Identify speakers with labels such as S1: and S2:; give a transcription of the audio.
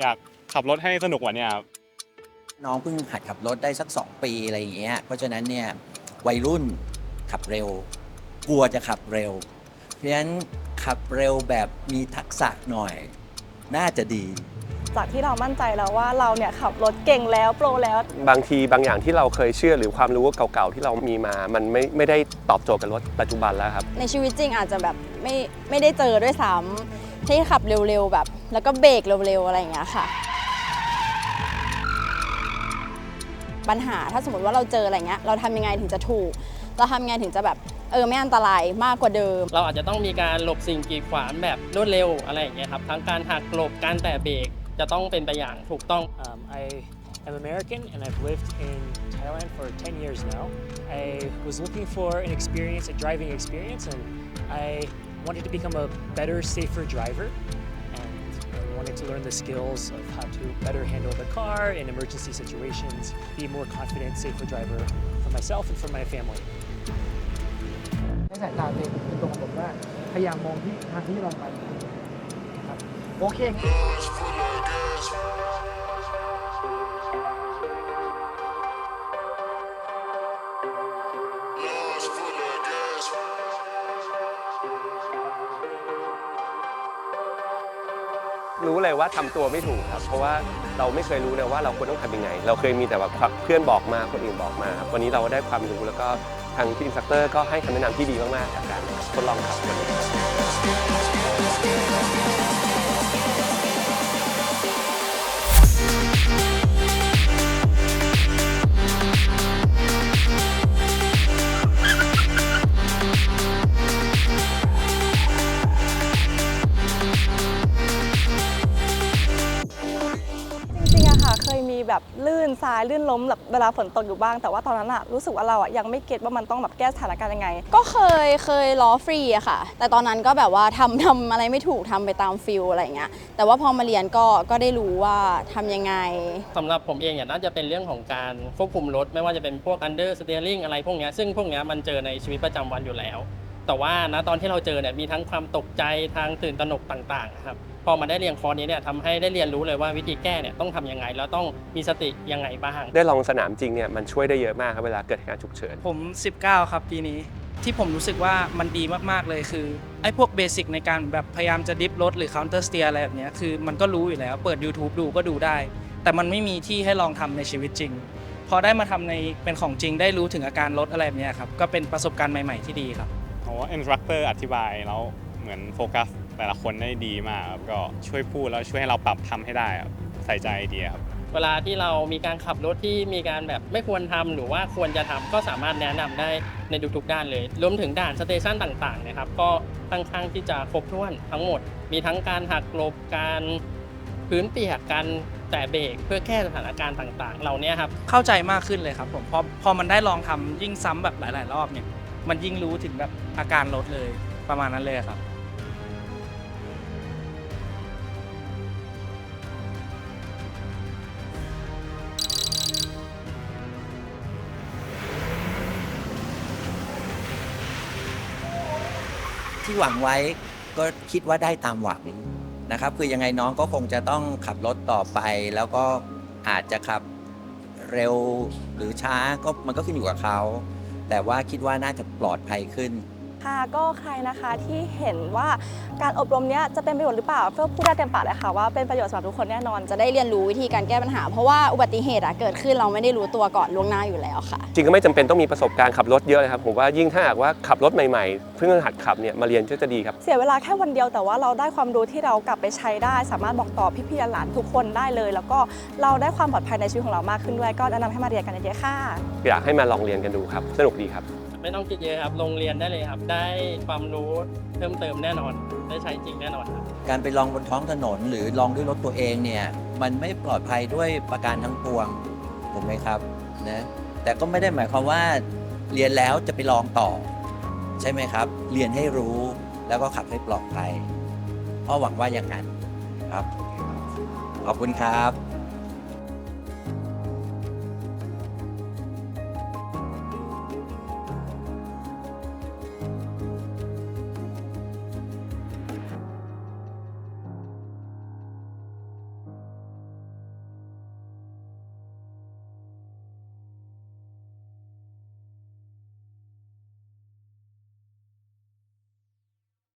S1: อยากขับรถให้สนุกกว่าเนี้ครับ
S2: น้องเพิ่งหัดขับรถได้สัก 2 ปีอะไรอย่างเงี้ย เพราะฉะนั้นเนี่ยวัยรุ่นขับเร็ว กลัวจะขับเร็ว เพราะฉะนั้นขับเร็วแบบมีทักษะหน่อย น่าจะดี
S3: จากที่เรามั่นใจแล้วว่าเราเนี่ยขับรถเก่งแล้วโปรแล้ว
S4: บางทีบางอย่างที่เราเคยเชื่อหรือความรู้เก่าๆที่เรามีมา มันไม่ไม่ได้ตอบโจทย์กับรถปัจจุบันแล้วครับ
S5: ในชีวิตจริงอาจจะแบบไม่ไม่ได้เจอด้วยซ้ำ ที่ขับเร็วๆแบบ แล้วก็เบรกเร็วๆอะไรอย่างเงี้ยค่ะ ปัญหาถ้าสมมติว่าเราเจออะไรเงี้ยเราทำยังไงถึงจะถูก เราทำยังไงถึงจะแบบเออไม่อันตรายมากกว่าเดิม
S6: เราอาจจะต้องมีการหลบสิ่งกีดขวางแบบรวดเร็วอะไรอย่างเงี้ยครับทั้งการหักหลบการแตะเบรกจะต้องเป็นไปอย่างถูกต้อง
S7: Um, I am American and I've lived in Thailand for 10 years now. I was looking for an experience, a driving experience, and I wanted to become a better, safer driver. And I wanted to learn the skills of how to better handle the car in emergency situations, be a more confident, safer driver for myself and for my family.
S8: ให้สายตาตัวเองเป็นตรงกับผมว่าพยายามมองที่ทางที่เราไปครับโอเค
S4: รู้เลยว่าทำตัวไม่ถูกครับ เพราะว่าเราไม่เคยรู้เลยว่าเราควรต้องทำยังไง เราเคยมีแต่ว่าเพื่อนบอกมาคนอื่นบอกมาครับวันนี้เราได้ความรู้แล้วก็ทางที่อินสตัคเตอร์ก็ให้คำแนะนำที่ดีมากๆจากการทดลองขับวันนี้
S3: แบบลื่นซ้ายลื่นล้มแบบเวลาฝนตกอยู่บ้าง แต่ว่าตอนนั้นอะรู้สึกว่าเราอะยังไม่เก็ตว่ามันต้องแบบแก้สถานการณ์ยังไง
S5: ก็เคยเคยล้อฟรีอะค่ะ แต่ตอนนั้นก็แบบว่าทำทำอะไรไม่ถูกทำไปตามฟิลอะไรอย่างเงี้ยแต่ว่าพอมาเรียนก็ก็ได้รู้ว่าทำยังไง
S6: สำหรับผมเองเนี่ยน่าจะเป็นเรื่องของการควบคุมรถ ไม่ว่าจะเป็นพวก under steering อะไรพวกเนี้ยซึ่งพวกเนี้ยมันเจอในชีวิตประจำวันอยู่แล้ว แต่ว่านะตอนที่เราเจอเนี่ยมีทั้งความตกใจทางตื่นตระหนกต่างๆครับ พอมาได้เรียนคอร์สนี้เนี่ยทำให้ได้เรียนรู้เลยว่าวิธีแก้เนี่ยต้องทำยังไง แล้วต้องมีสติยังไงบ้าง
S4: ได้ลองสนามจริงเนี่ยมันช่วยได้เยอะมากครับเวลาเกิดเหตุการณ์ฉุกเฉิน
S9: ผม 19 ครับปีนี้ ที่ผมรู้สึกว่ามันดีมากๆเลยคือ ไอ้พวกเบสิกในการแบบพยายามจะดิฟรถหรือ counter steer อะไรแบบเนี้ยคือมันก็รู้อยู่แล้ว เปิด YouTube ดูก็ดูได้ แต่มันไม่มีที่ให้ลองทำในชีวิตจริง พอได้มาทำในเป็นของจริงได้รู้ถึงอาการรถอะไรแบบเนี้ยครับก็เป็นประสบการณ์ใหม่ ๆที่ดีครับ
S1: เพราะว่าอินสตรัคเตอร์อธิบายแล้วเหมือนโฟกัส แต่ละคนได้ดีมากครับก็ช่วยพูดแล้วช่วยให้เราปรับทำให้ได้ครับใส่ใจไอเดียครับ
S6: เวลาที่เรามีการขับรถที่มีการแบบไม่ควรทำหรือว่าควรจะทำก็สามารถแนะนำได้ในทุกๆด้านเลย รวมถึงด่านสเตชันต่างๆนะครับ ก็ค่อนข้างที่จะครบถ้วนทั้งหมด มีทั้งการหักหลบการพื้นเปียกการแตะเบรกเพื่อแก้สถานการณ์ต่างๆ เหล่านี้ครับ
S9: เข้าใจมากขึ้นเลยครับผมพอพอมันได้ลองทำยิ่งซ้ำแบบหลาย ๆ รอบเนี่ย มันยิ่งรู้ถึงแบบอาการรถเลยประมาณนั้นเลยครับ
S2: ที่หวังไว้ก็คิดว่าได้ตามหวังนะครับคือยังไงน้องก็คงจะต้องขับรถต่อไป แล้วก็อาจจะขับเร็วหรือช้าก็มันก็ขึ้นอยู่กับเขา แต่ว่าคิดว่าน่าจะปลอดภัยขึ้น
S3: ค่ะก็ใครนะคะที่เห็นว่าการอบรมเนี้ยจะเป็นประโยชน์หรือเปล่าเพื่อพูดได้เต็มปากเลยค่ะว่าเป็นประโยชน์สำหรับทุกคนแน่นอน
S5: จะได้เรียนรู้วิธีการแก้ปัญหา เพราะว่าอุบัติเหตุอะเกิดขึ้นเราไม่ได้รู้ตัวก่อนล่วงหน้าอยู่แล้วค่ะ
S4: จริงก็ไม่จำเป็นต้องมีประสบการณ์ขับรถเยอะเลยครับผมว่ายิ่งถ้าหากว่าขับรถใหม่ๆ เพิ่งหัดขับเนี่ยมาเรียนก็จะดีครับ
S3: เสียเวลาแค่วันเดียวแต่ว่าเราได้ความรู้ที่เรากลับไปใช้ได้ สามารถบอกต่อพี่ๆหลานๆทุกคนได้เลย แล้วก็เราได้ความปลอดภัยในชีวิตของเรามากขึ้นด้วยก็แนะนำให้มาเรียนกันเยอะๆค่ะ
S4: อยากให้มาลองเรียนกันดูครับ สนุกดีครับ
S6: ไม่ต้องคิดเยอะครับลงเรียนได้เลยครับ ได้ความรู้เพิ่มเติมแน่นอน ได้ใช้จริงแน่นอนครับ
S2: การไปลองบนท้องถนนหรือลองด้วยรถตัวเองเนี่ยมันไม่ปลอดภัยด้วยประการทั้งปวงถูกไหมครับนะแต่ก็ไม่ได้หมายความว่าเรียนแล้วจะไปลองต่อ ใช่ไหมครับ เรียนให้รู้แล้วก็ขับให้ปลอดภัยพราะหวังว่าอย่างนั้นครับ ขอบคุณครับ